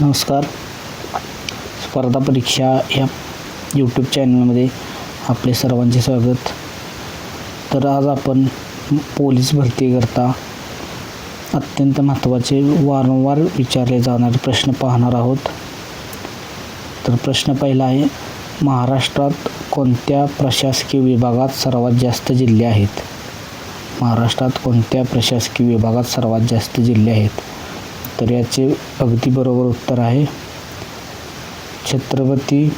नमस्कार. स्पर्धा परीक्षा ह्या यूट्यूब चॅनलमध्ये आपले सर्वांचे स्वागत. तर आज आपण पोलीस भरतीकरता अत्यंत महत्त्वाचे वारंवार विचारले जाणारे प्रश्न पाहणार आहोत. तर प्रश्न पहिला आहे महाराष्ट्रात कोणत्या प्रशासकीय विभागात सर्वात जास्त जिल्हे आहेत? महाराष्ट्रात कोणत्या प्रशासकीय विभागात सर्वात जास्त जिल्हे आहेत? तर याचे अगदी बरोबर उत्तर आहे छत्रपती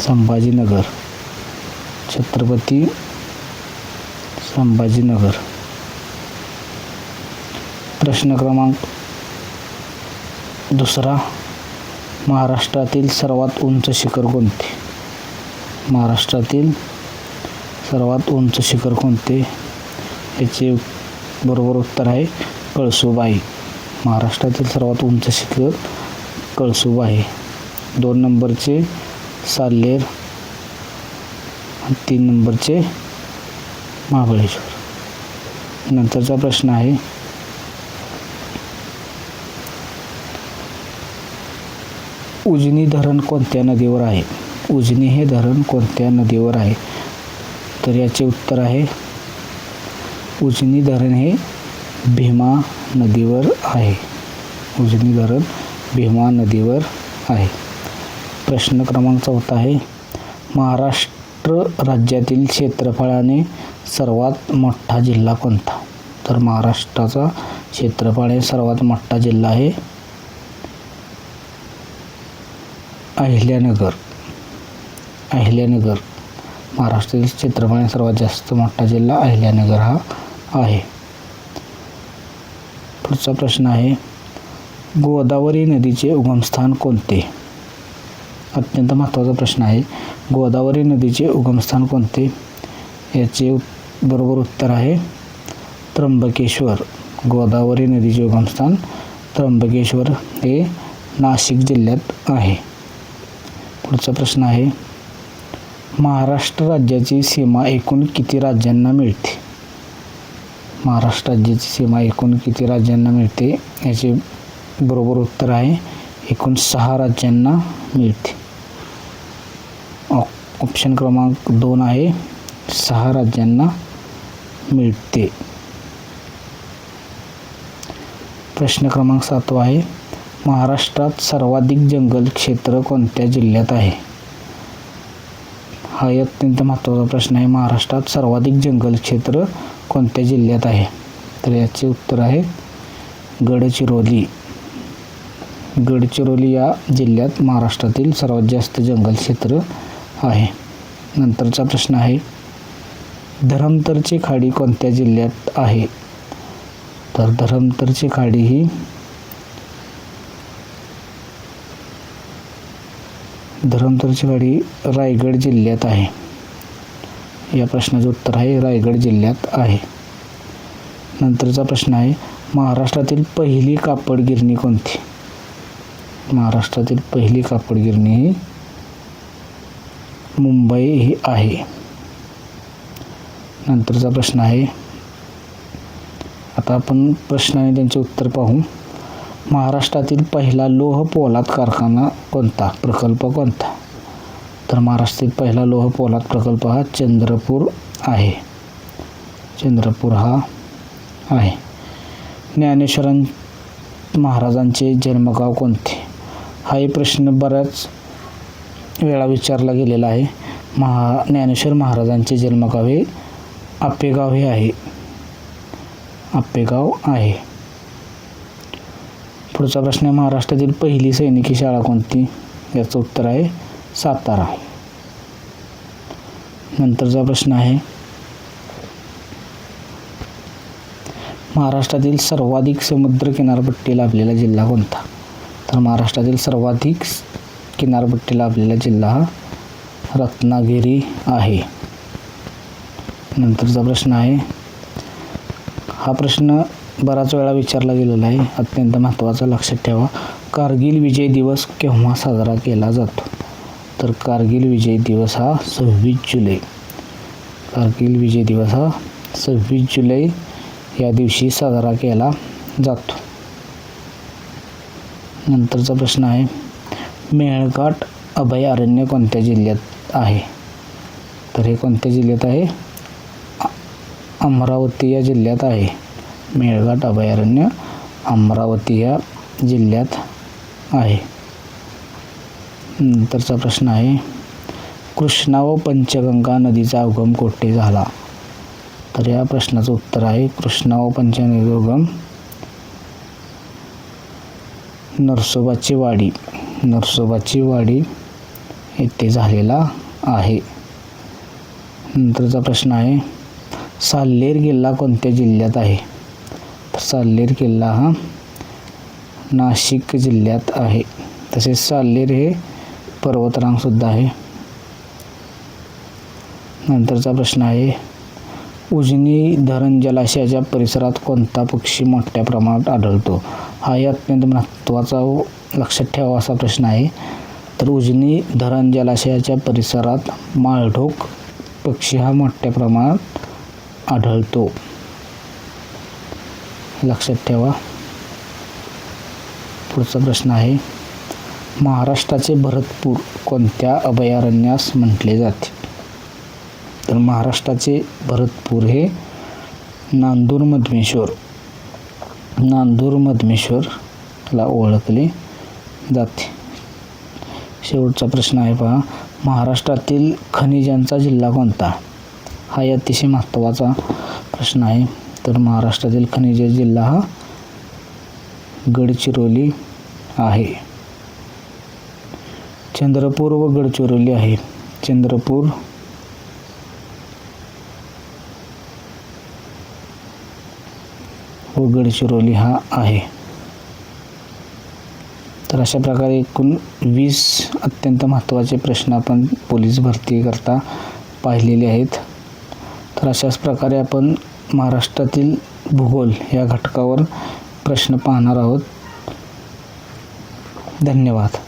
संभाजीनगर. छत्रपती संभाजीनगर. प्रश्न क्रमांक दुसरा. महाराष्ट्रातील सर्वात उंच शिखर कोणते? महाराष्ट्रातील सर्वात उंच शिखर कोणते? याचे बरोबर उत्तर आहे कळसूबाई. महाराष्ट्रातील सर्वात उंच शिखर कळसुबा आहे. दोन नंबरचे साल्लेर तीन नंबरचे महाबळेश्वर. नंतरचा प्रश्न आहे उजनी धरण कोणत्या नदीवर आहे? उजनी हे धरण कोणत्या नदीवर आहे? तर याचे उत्तर आहे उजनी धरण हे भीमा नदीवर आहे. उजनी धरण भीमा नदीवर आहे. प्रश्न क्रमांक चौथा आहे महाराष्ट्र राज्यातील क्षेत्रफळाने सर्वात मोठा जिल्हा कोणता? तर महाराष्ट्राचा क्षेत्रफळ सर्वात मोठा जिल्हा आहे अहिल्यानगर. अहिल्यानगर महाराष्ट्रातील क्षेत्रफळाने सर्वात जास्त मोठा जिल्हा अहिल्यानगर हा आहे. पुढचा प्रश्न आहे गोदावरी नदीचे उगमस्थान कोणते? अत्यंत महत्त्वाचा प्रश्न आहे गोदावरी नदीचे उगमस्थान कोणते? याचे बरोबर उत्तर आहे त्र्यंबकेश्वर. गोदावरी नदीचे उगमस्थान त्र्यंबकेश्वर हे नाशिक जिल्ह्यात आहे. पुढचा प्रश्न आहे महाराष्ट्र राज्याची सीमा एकूण किती राज्यांना मिळते? महाराष्ट्र राज्याची सीमा एकूण किती राज्यांना मिळते याचे बरोबर उत्तर आहे. एकूण सहा राज्यांना मिळते. ऑप- ऑप्शन क्रमांक दोन आहे. सहा राज्यांना मिळते. प्रश्न क्रमांक सातवा आहे. महाराष्ट्रात सर्वाधिक जंगल क्षेत्र कोणत्या जिल्ह्यात आहे? हा अत्यंत महत्त्वाचा प्रश्न आहे. महाराष्ट्रात सर्वाधिक जंगल क्षेत्र कोणत्या जिल्ह्यात आहे? तर याचे उत्तर आहे गडचिरोली. गडचिरोली या जिल्ह्यात महाराष्ट्रातील सर्वात जास्त जंगल क्षेत्र आहे. नंतरचा प्रश्न आहे धरमतरची खाडी कोणत्या जिल्ह्यात आहे? तर धरमतरची खाडी ही धरमतरची खाडी रायगड जिल्ह्यात आहे. या प्रश्नाचं उत्तर आहे रायगड जिल्ह्यात आहे. नंतरचा प्रश्न आहे महाराष्ट्रातील पहिली कापड गिरणी कोणती? महाराष्ट्रातील पहिली कापड गिरणी ही मुंबई ही आहे. नंतरचा प्रश्न आहे आता आपण प्रश्न आणि त्यांचे उत्तर पाहू. महाराष्ट्रातील पहिला लोह पोलाद कारखाना कोणता? प्रकल्प कोणता? तर महाराष्ट्रातील पहिला लोह पोलाद प्रकल्प हा चंद्रपूर आहे. चंद्रपूर हा आहे. ज्ञानेश्वरां महाराजांचे जन्मगाव कोणते? हाही प्रश्न बऱ्याच वेळा विचारला गेलेला आहे. महा ज्ञानेश्वर महाराजांचे जन्मगाव हे आपेगाव हे आहे. आपेगाव आहे. पुढचा प्रश्न आहे महाराष्ट्रातील पहिली सैनिकी शाळा कोणती? याचं उत्तर आहे सातारा. नंतरचा प्रश्न आहे. महाराष्ट्रातील सर्वाधिक समुद्र किनारपट्टी लाभलेला जिल्हा कोणता? तर महाराष्ट्रातील सर्वाधिक किनारपट्टी लाभलेला जिल्हा हा रत्नागिरी आहे. नंतरचा प्रश्न आहे. हा प्रश्न बराच वेळा विचारला गेलेला आहे. अत्यंत महत्त्वाचा लक्षात ठेवा. कारगिल विजय दिवस केव्हा साजरा केला जातो? तर कारगिल विजय दिवस हा सव्वीस जुलै. कारगिल विजय दिवस हा सव्वीस जुलै या दिवशी साजरा केला जातो. नंतरचा प्रश्न आहे मेळघाट अभयारण्य कोणत्या जिल्ह्यात आहे? तर हे कोणत्या जिल्ह्यात आहे? अमरावती या जिल्ह्यात आहे. मेळघाट अभयारण्य अमरावती या जिल्ह्यात आहे. नंतरचा प्रश्न आहे कृष्णा व पंचगंगा नदीचा उगम कोठे झाला? तर या प्रश्नाचं उत्तर आहे कृष्णा व पंचगंगा उगम नरसोबाची वाडी. नरसोबाची वाडी येथे झालेला आहे. नंतरचा प्रश्न आहे साल्लेर किल्ला कोणत्या जिल्ह्यात आहे? तर किल्ला हा नाशिक जिल्ह्यात आहे. तसेच साल्लेर हे पर्वतरांगसुद्धा आहे. नंतरचा प्रश्न आहे उजनी धरण जलाशयाच्या परिसरात कोणता पक्षी मोठ्या प्रमाणात आढळतो? हाही अत्यंत महत्त्वाचा लक्षात ठेवा असा प्रश्न आहे. तर उजनी धरण जलाशयाच्या परिसरात माळढोक पक्षी हा मोठ्या प्रमाणात आढळतो. लक्षात ठेवा. पुढचा प्रश्न आहे महाराष्ट्राचे भरतपूर कोणत्या अभयारण्यास म्हटले जाते? तर महाराष्ट्राचे भरतपूर हे नांदूर मधमेश्वर. नांदूर मधमेश्वरला ओळखले जाते. शेवटचा प्रश्न आहे पहा महाराष्ट्रातील खनिजांचा जिल्हा कोणता? हा अतिशय महत्त्वाचा प्रश्न आहे. तर महाराष्ट्रातील खनिज जिल्हा हा गडचिरोली आहे. चंद्रपूर व गडचिरोली आहे. चंद्रपूर व गडचिरोली हा आहे. तर अशा प्रकारे एकूण वीस अत्यंत महत्त्वाचे प्रश्न आपण पोलीस भरतीकरता पाहिलेले आहेत. तर अशाच प्रकारे आपण महाराष्ट्रातील भूगोल या घटकावर प्रश्न पाहणार आहोत. धन्यवाद.